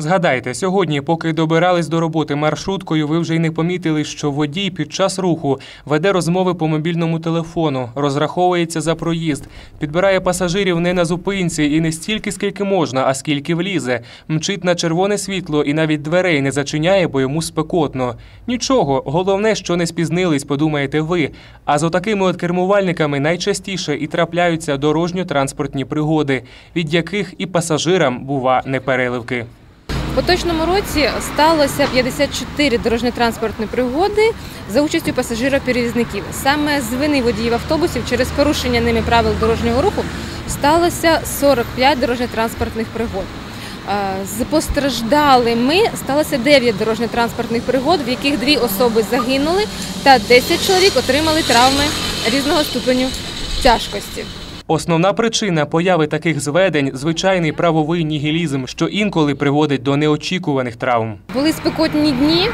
Згадайте, сьогодні, поки добирались до роботи маршруткою, ви вже й не помітили, що водій під час руху веде розмови по мобільному телефону, розраховується за проїзд, підбирає пасажирів не на зупинці і не стільки, скільки можна, а скільки влізе, мчить на червоне світло і навіть дверей не зачиняє, бо йому спекотно. Нічого, головне, що не спізнились, подумаєте ви. А з отакими от кермувальниками найчастіше і трапляються дорожньо-транспортні пригоди, від яких і пасажирам бува непереливки. Поточному році сталося 54 дорожньо-транспортні пригоди за участю пасажирів-перевізників. Саме з вини водіїв автобусів через порушення ними правил дорожнього руху сталося 45 дорожньо-транспортних пригод. Е, З постраждалими сталося 9 дорожньо-транспортних пригод, в яких дві особи загинули та 10 чоловік отримали травми різного ступеню тяжкості. Основна причина появи таких зведень звичайний правовий нігілізм, що інколи приводить до неочікуваних травм. Були спекотні дні.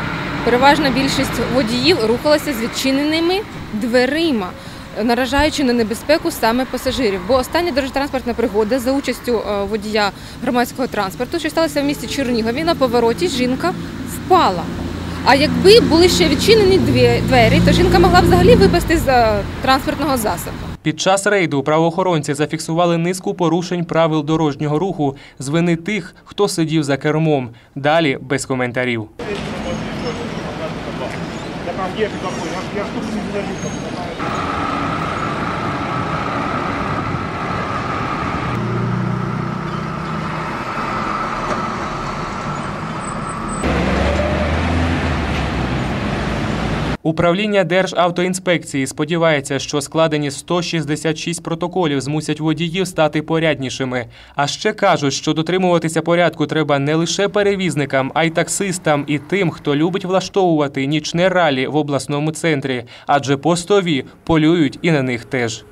Переважна більшість водіїв рухалася з відчиненими дверима, наражаючи на небезпеку саме пасажирів. Бо остання дорожньо-транспортна пригода за участю е, водія громадського транспорту, що сталося в місті Чернігові, на повороті жінка впала. А якби були ще відчинені двері, то жінка могла взагалі випасти з е, транспортного засобу. Під час рейду правоохоронці зафіксували низку порушень правил дорожнього руху з вини тих, хто сидів за кермом. Далі без коментарів. Я Управління Державтоінспекції сподівається, що складені 166 протоколів змусять водіїв стати поряднішими. А ще кажуть, що дотримуватися порядку треба не лише перевізникам, а й таксистам і тим, хто любить влаштовувати нічне ралі в обласному центрі, адже постові полюють і на них теж.